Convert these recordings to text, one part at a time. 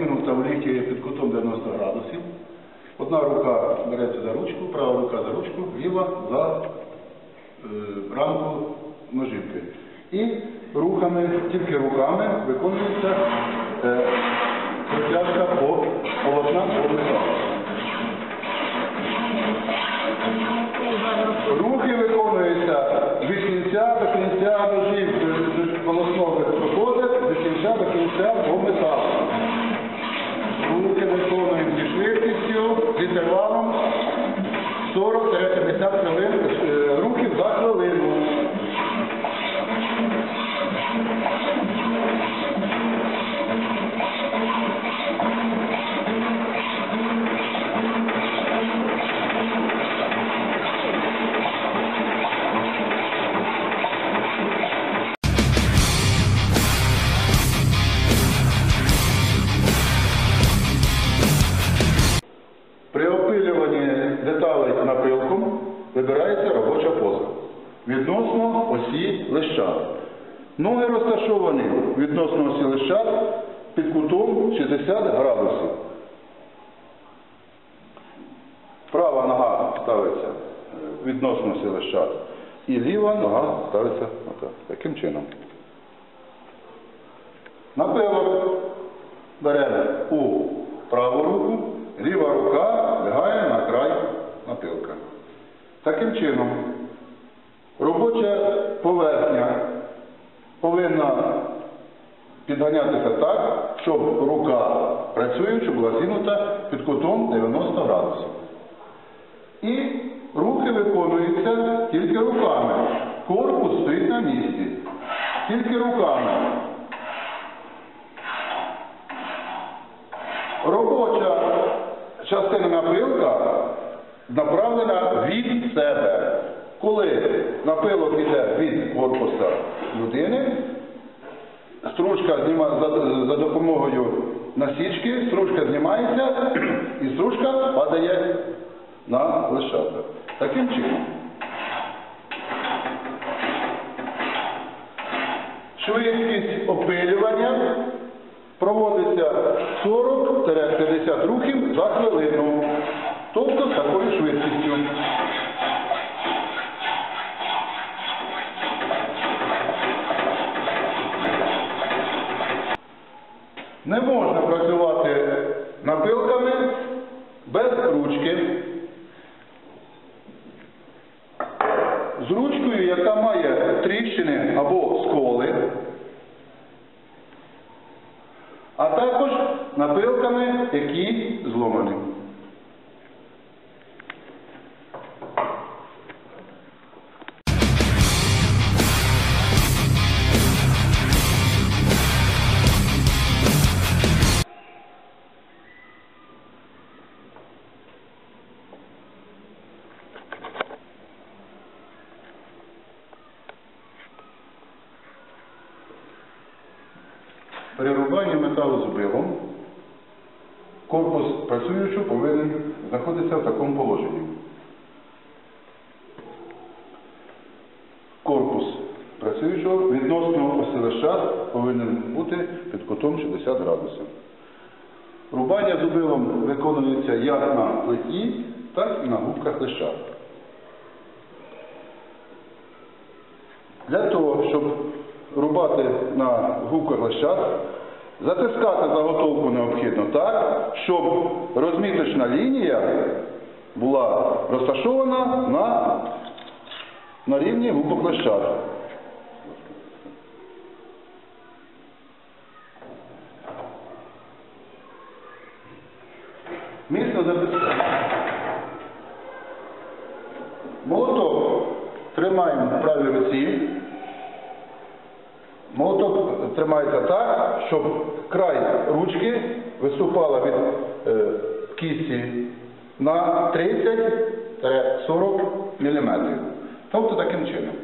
в лікті під кутом 90 градусів. Одна рука береться за ручку, права рука за ручку, ліва за е, рамку ножівки. І рухами, тільки руками виконується е, протяжка по полотна по металу. Рухи виконуються від кінця до кінця ножів, полосного проходить від кінця до кінця осі лищат. Ноги розташовані відносно осі лищат під кутом 60 градусів. Права нога ставиться е, відносно осі лищат і ліва нога ставиться отак, таким чином. Напилок беремо у праву руку, ліва рука лягає на край напилка. Таким чином, робоча поверхня повинна підганятися так, щоб рука працюючи була зігнута під кутом 90 градусів. І рухи виконуються тільки руками. Корпус стоїть на місці. Тільки руками. Робоча частина напилка направлена від себе. Коли напилок йде від корпуса людини, стружка зніма, за, за допомогою насічки, стружка знімається і стружка падає на лишата. Таким чином. Швидкість опилювання проводиться 40-50 рухів за хвилину. Тобто з такою швидкістю. Які зломані. Перерубання металу зубилом корпус працюючого повинен знаходитися в такому положенні. Корпус працюючого відносно осилища повинен бути під кутом 60 градусів. Рубання зубилом виконується як на плиті, так і на губках лища. Для того, щоб рубати на губках лещат, затискати заготовку необхідно так, щоб розміточна лінія була розташована на, на рівні губок лещат. Міцно затискати. Молоток тримаємо в правій руці. Молоток тримається так, щоб край ручки виступала від е, кісті на 30-40 мм. Тобто таким чином.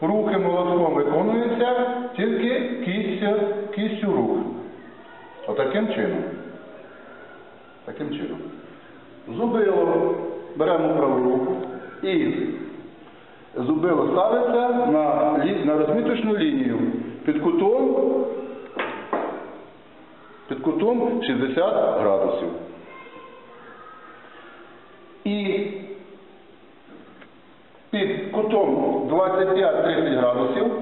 Рухи молотком виконуються тільки кістю, кістю рук. Отаким чином. Таким чином. Зубило беремо праву руку і зубило ставиться на, на розміточну лінію під кутом під кутом 60 градусів. І під кутом 25-30 градусів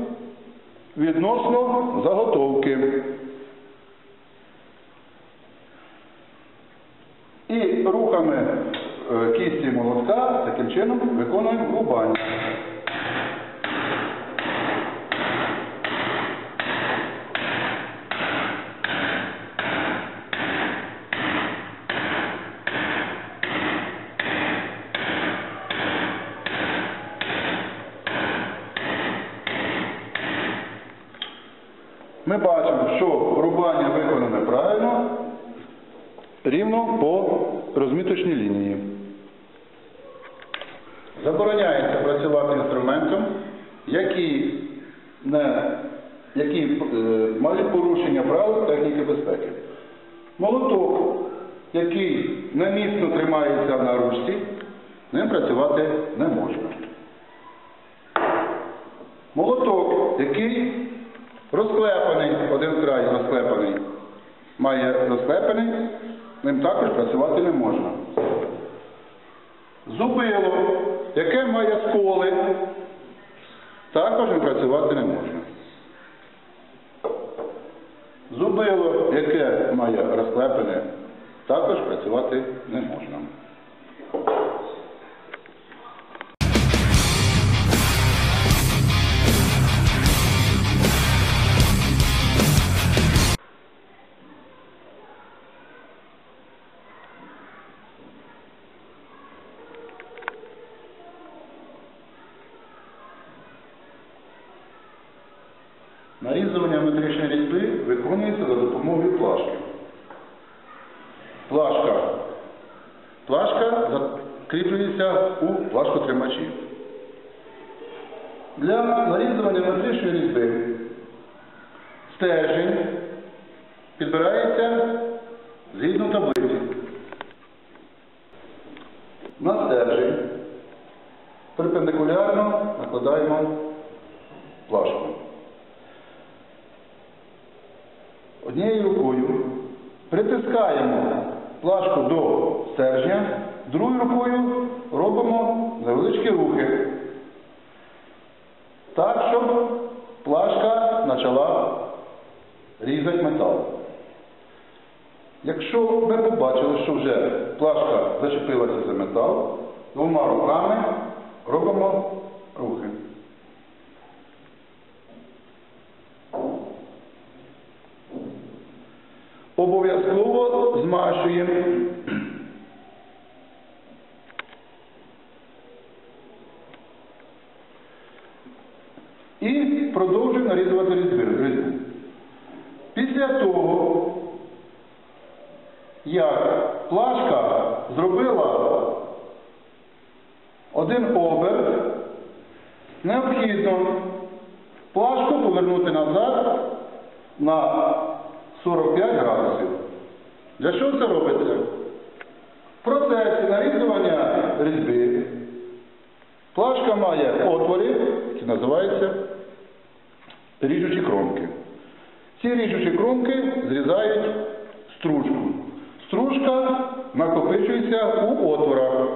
відносно заготовки. І рухами е, кісті молотка таким чином виконуємо рубання. Ми бачимо, що рубання виконане правильно, рівно по розміточній лінії. Забороняється працювати інструментом, які, не, які е, мають порушення правил техніки безпеки. Молоток, який неміцно тримається на ручці, ним працювати не можна. Молоток, який розклепаний, один край розклепаний, має розклепаний, ним також працювати не можна. Зубило, яке має сколи, також ним працювати не можна. Зубило, яке має розклепане, також працювати не можна. Нарізування метричної різьби виконується за допомогою плашки. Плашка. Плашка закріплюється у плашкотримачі. Для нарізування метричної різьби стержень підбирається згідно таблиці. На стержень перпендикулярно накладаємо плашку. Однією рукою притискаємо плашку до стержня, другою рукою робимо невеличкі рухи. Так, щоб плашка почала різати метал. Якщо ми побачили, що вже плашка зачепилася за метал, двома руками робимо рухи. Обов'язково. І продовжуємо нарізувати різьбу. Після того, як плашка зробила один оберт, необхідно плашку повернути назад на 45 градусів. Для чого це робиться? В процесі нарізування різьби плашка має отвори, які називаються ріжучі кромки. Ці ріжучі кромки зрізають стружку. Стружка накопичується у отворах.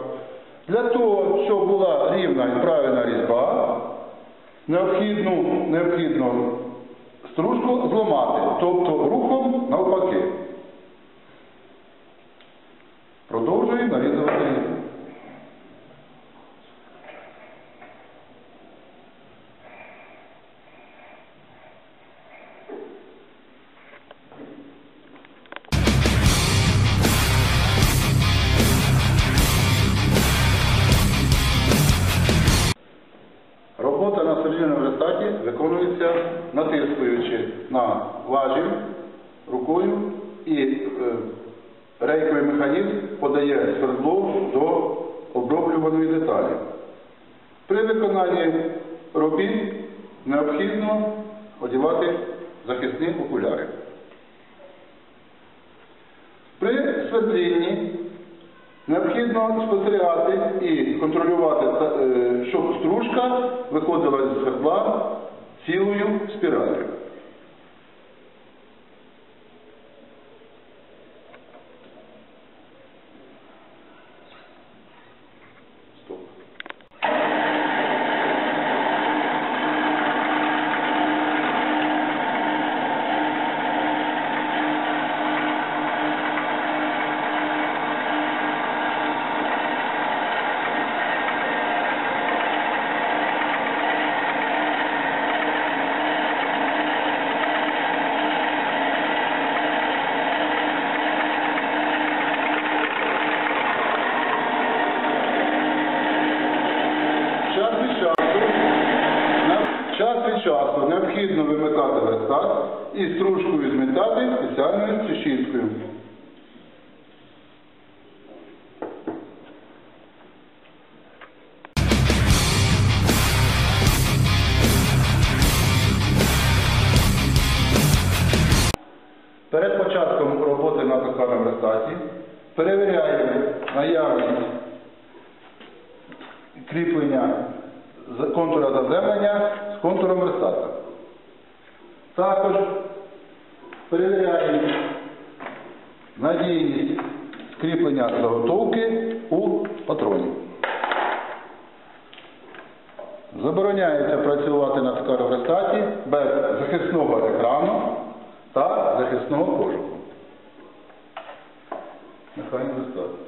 Для того, щоб була рівна і правильна різьба, необхідно, необхідно стружку зламати, тобто рухом навпаки. Продовжуємо нарізувати різьбу. Робота на середньому верстаті виконується натискуючи на важіль рукою і е, рейковий механізм подає свердло до оброблюваної деталі. При виконанні робіт необхідно одягати захисні окуляри. При свердлінні необхідно спостерігати і контролювати, е, щоб стружка виходила з свердла цілою спіраллю. Вимикати верстат і стружкою змітати спеціальною тріщіткою. Перед початком роботи на токарному верстаті перевіряємо наявність кріплення контура заземлення контуром верстата. Також перевіряємо надійність скріплення заготовки у патроні. Забороняється працювати на скароверстаті без захисного екрану та захисного кожуху. Нехай достатньо.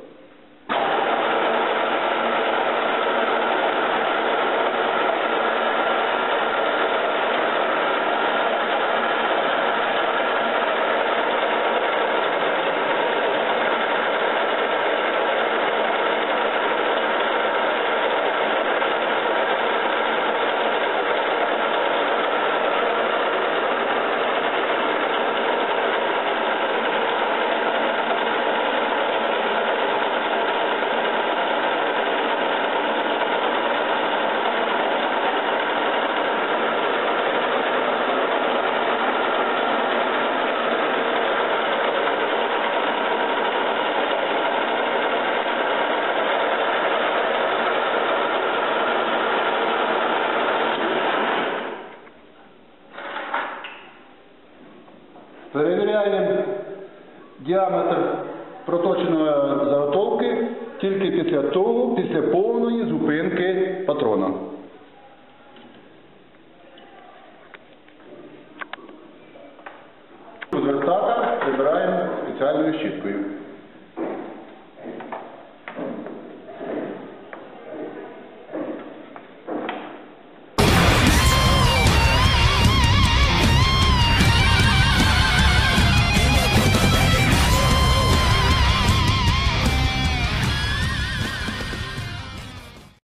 Діаметр проточеної заготовки тільки після того, після повної зупинки патрона. Звертата прибираємо спеціальною щіткою.